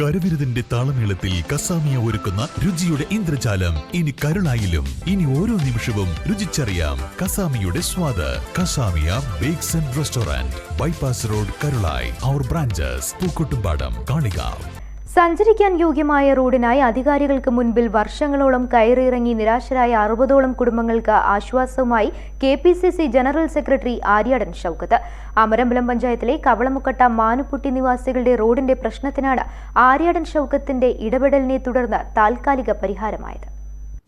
കരവിരുതിന്റെ താളമേളത്തിൽ കസാമിയ ഒരുക്കുന്ന രുചിയുടെ ഇന്ദ്രജാലം. ഇനി കരുളായിലും ഇനി ഓരോ നിമിഷവും രുചിച്ചറിയാം കസാമിയുടെ സ്വാദ്. Kasamiya bakes and restaurant bypass road Karulai. Our branches Pookkottumpadam Kalikavu. സഞ്ചരിക്കാൻ യോഗ്യമായ റോഡിനായി അധികാരികൾക്ക് മുൻപിൽ വർഷങ്ങളോളം കയറിയിറങ്ങി നിരാശരായ അറുപതോളം കുടുംബങ്ങൾക്ക് ആശ്വാസവുമായി K P C C general secretary Aryadan Shoukath. Amarambalam പഞ്ചായത്തിലെ കവളമുക്കട്ട മാനുപുട്ടി നിവാസികളുടെ റോഡിന്റെ പ്രശ്നത്തിനാണ് ആര്യാടൻ ഷൗക്കത്തിന്റെ ഇടപെടലിനെ തുടർന്ന് താൽക്കാലിക പരിഹാരമായത്.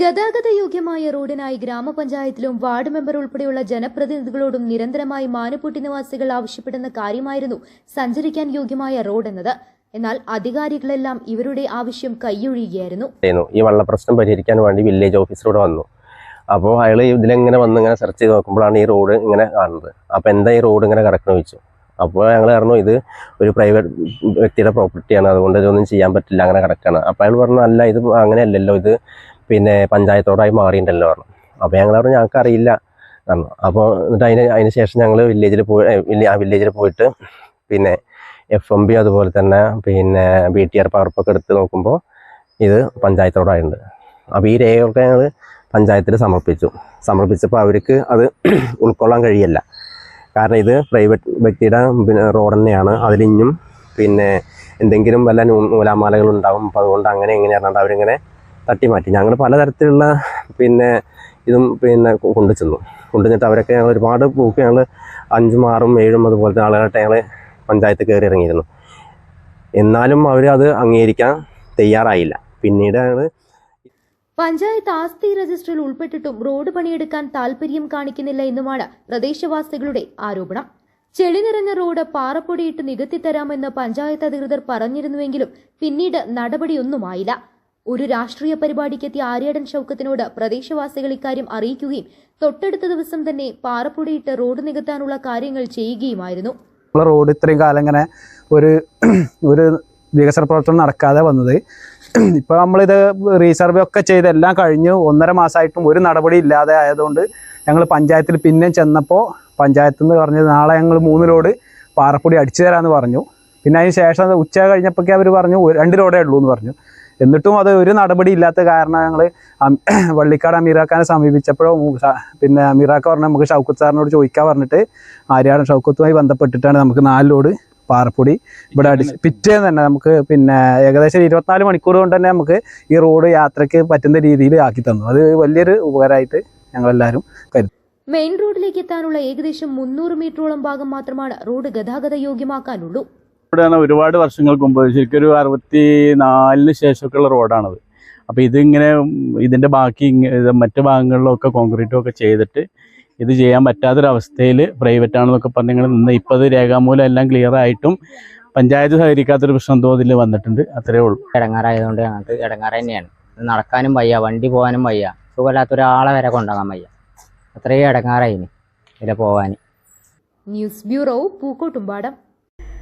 ഗതാഗത യോഗ്യമായ റോഡിനായി ഗ്രാമപഞ്ചായത്തിലും വാർഡ് മെമ്പർ ഉൾപ്പെടെയുള്ള ജനപ്രതിനിധികളോടും നിരന്തരമായി മാനുപുട്ടി നിവാസികൾ ആവശ്യപ്പെടുന്ന കാര്യമായിരുന്നു സഞ്ചരിക്കാൻ യോഗ്യമായ റോഡ് എന്നത് എന്നാൽ അധികാരികളെല്ലാം ഇവരുടെ ആവശ്യം കൈയൊഴിയുകയായിരുന്നു. ഈ വെള്ളപ്രശ്നം പരിഹരിക്കാൻ വേണ്ടി വില്ലേജ് ഓഫീസറോട് വന്നു. അപ്പോൾ അയാൾ ഇതിലെങ്ങനെ വന്ന് ഇങ്ങനെ സെർച്ച് ചെയ്ത് നോക്കുമ്പോഴാണ് ഈ റോഡ് ഇങ്ങനെ കാണുന്നത്. അപ്പോൾ എന്താ ഈ റോഡ് ഇങ്ങനെ കിടക്കണമെന്ന് ചോദിച്ചു. അപ്പോൾ ഞങ്ങൾ പറഞ്ഞു ഇത് ഒരു പ്രൈവറ്റ് വ്യക്തിയുടെ പ്രോപ്പർട്ടിയാണ് അതുകൊണ്ട് ഇതൊന്നും ചെയ്യാൻ പറ്റില്ല. അങ്ങനെ കിടക്കുകയാണ് അപ്പോൾ അയാൾ പറഞ്ഞു അല്ല ഇത് അങ്ങനെയല്ലല്ലോ. ഇത് പിന്നെ പഞ്ചായത്തോടായി മാറിയിട്ടുണ്ടല്ലോ പറഞ്ഞു. അപ്പോൾ ഞങ്ങൾ പറഞ്ഞു ഞങ്ങൾക്ക് അറിയില്ല. പറഞ്ഞു. അപ്പോൾ എന്നിട്ട് അതിന് അതിന് ശേഷം ഞങ്ങൾ വില്ലേജിൽ പോയി ആ വില്ലേജിൽ പോയിട്ട് പിന്നെ എഫ് എം ബി അതുപോലെ തന്നെ പിന്നെ ബി ടി ആർ പകർപ്പൊക്കെ എടുത്ത് നോക്കുമ്പോൾ ഇത് പഞ്ചായത്തോടായിട്ടുണ്ട് അപ്പോൾ ഈ രേഖകളൊക്കെ ഞങ്ങൾ പഞ്ചായത്തിൽ സമർപ്പിച്ചു. സമർപ്പിച്ചപ്പോൾ അവർക്ക് അത് ഉൾക്കൊള്ളാൻ കഴിയല്ല. കാരണം ഇത് പ്രൈവറ്റ് വ്യക്തിയുടെ പിന്നെ റോഡ് തന്നെയാണ്. അതിലിഞ്ഞും പിന്നെ എന്തെങ്കിലും വല്ല നൂ നൂലാമാലകൾ ഉണ്ടാകും അപ്പോൾ അതുകൊണ്ട് അങ്ങനെ എങ്ങനെയാണ് അവരിങ്ങനെ തട്ടി മാറ്റി ഞങ്ങൾ പലതരത്തിലുള്ള പിന്നെ ഇതും പിന്നെ കൊണ്ടു ചെന്നു കൊണ്ടു ചെന്നിട്ട് അവരൊക്കെ ഞങ്ങൾ ഒരുപാട് പൂക്ക് ഞങ്ങൾ അഞ്ചും ആറും ഏഴും അതുപോലത്തെ ആളുകളായിട്ട് ഞങ്ങൾ പഞ്ചായത്ത് കയറി ഇറങ്ങിയിരുന്നു. എന്നാലും അവർ അത് അംഗീകരിക്കാൻ തയ്യാറായില്ല. പിന്നീടാണ് പഞ്ചായത്ത് ആസ്തി രജിസ്റ്ററിൽ ഉൾപ്പെട്ടിട്ടും റോഡ് പണിയെടുക്കാൻ താൽപര്യം കാണിക്കുന്നില്ല എന്നുമാണ് പ്രദേശവാസികളുടെ ആരോപണം. ചെളി നിറഞ്ഞ റോഡ് പാറപ്പൊടിയിട്ട് നികത്തിത്തരാമെന്ന് പഞ്ചായത്ത് അധികൃതർ പറഞ്ഞിരുന്നുവെങ്കിലും പിന്നീട് നടപടിയൊന്നുമായില്ല. ഒരു രാഷ്ട്രീയ പരിപാടിക്കെത്തിയ ആര്യാടൻ ഷൌക്കത്തിനോട് പ്രദേശവാസികൾ ഇക്കാര്യം അറിയിക്കുകയും തൊട്ടടുത്ത ദിവസം തന്നെ പാറപ്പൊടിയിട്ട് റോഡ് നികത്താനുള്ള കാര്യങ്ങൾ ചെയ്യുകയുമായിരുന്നു. നമ്മളെ റോഡ് ഇത്രയും കാലം ഇങ്ങനെ ഒരു ഒരു വികസന പ്രവർത്തനം നടക്കാതെ വന്നത്. ഇപ്പോൾ നമ്മളിത് റീസർവേ ഒക്കെ ചെയ്ത് എല്ലാം കഴിഞ്ഞു ഒന്നര മാസമായിട്ടും ഒരു നടപടി ഇല്ലാതെ ആയതുകൊണ്ട് ഞങ്ങൾ പഞ്ചായത്തിൽ പിന്നെ ചെന്നപ്പോൾ പഞ്ചായത്ത് എന്ന് പറഞ്ഞത് നാളെ ഞങ്ങൾ മൂന്ന് ലോഡ് പാറപ്പൊടി അടിച്ചു തരാമെന്ന് പറഞ്ഞു. പിന്നെ അതിന് ശേഷം ഉച്ച കഴിഞ്ഞപ്പോഴേ അവർ പറഞ്ഞു രണ്ട് ലോഡേ ഉള്ളൂ എന്ന് പറഞ്ഞു. എന്നിട്ടും അത് ഒരു നടപടി ഇല്ലാത്ത കാരണം ഞങ്ങൾ വള്ളിക്കാട് അമീറാക്കാനെ സമീപിച്ചപ്പോഴോ പിന്നെ അമീറാക്ക പറഞ്ഞാൽ നമുക്ക് ഷൗക്കത്ത് സാറിനോട് ചോദിക്കാൻ പറഞ്ഞിട്ട് ആര്യാടൻ ഷൗക്കത്തുമായി ബന്ധപ്പെട്ടിട്ടാണ് നമുക്ക് നാല് ലോഡ് പാറപ്പൊടി ഇവിടെ അടി പിറ്റേന്ന് തന്നെ. നമുക്ക് പിന്നെ ഏകദേശം ഇരുപത്തിനാല് മണിക്കൂർ കൊണ്ട് തന്നെ നമുക്ക് ഈ റോഡ് യാത്രയ്ക്ക് പറ്റുന്ന രീതിയിൽ ആക്കി തന്നു. അത് വലിയൊരു ഉപകാരമായിട്ട് ഞങ്ങളെല്ലാവരും മെയിൻ റോഡിലേക്ക് എത്താനുള്ള ഏകദേശം മുന്നൂറ് മീറ്ററോളം ഭാഗം മാത്രമാണ് റോഡ് ഗതാഗത യോഗ്യമാക്കാനുള്ളൂ. ഇവിടെയാണ് ഒരുപാട് വർഷങ്ങൾക്ക് മുമ്പ് ശരിക്കും ഒരു അറുപത്തി നാലിന് ശേഷമൊക്കെയുള്ള റോഡാണത്. അപ്പോൾ ഇതിങ്ങനെ ഇതിന്റെ ബാക്കി മറ്റ് ഭാഗങ്ങളിലൊക്കെ കോൺക്രീറ്റും ഒക്കെ ചെയ്തിട്ട് ഇത് ചെയ്യാൻ പറ്റാത്തൊരവസ്ഥയിൽ പ്രൈവറ്റ് ആണെന്നൊക്കെ പറഞ്ഞ് നിങ്ങൾ നിന്ന് ഇപ്പോൾ അത് രേഖാമൂലം എല്ലാം ക്ലിയർ ആയിട്ടും പഞ്ചായത്ത് സഹകരിക്കാത്തൊരു പ്രശ്നം തോതിൽ വന്നിട്ടുണ്ട്. അത്രേ ഉള്ളൂ. ഇടങ്ങാറായതുകൊണ്ട് ഞങ്ങൾക്ക് ഇടങ്ങാറ് തന്നെയാണ്. നടക്കാനും വയ്യ വണ്ടി പോകാനും വയ്യ സുഖമില്ലാത്ത ഒരാളെ വരെ കൊണ്ടുപോകാൻ വയ്യ. അത്രയും ഇടങ്ങാറായിന് ഇതിലെ പോകാൻ ന്യൂസ് ബ്യൂറോ പൂക്കോട്ടുംപാടം.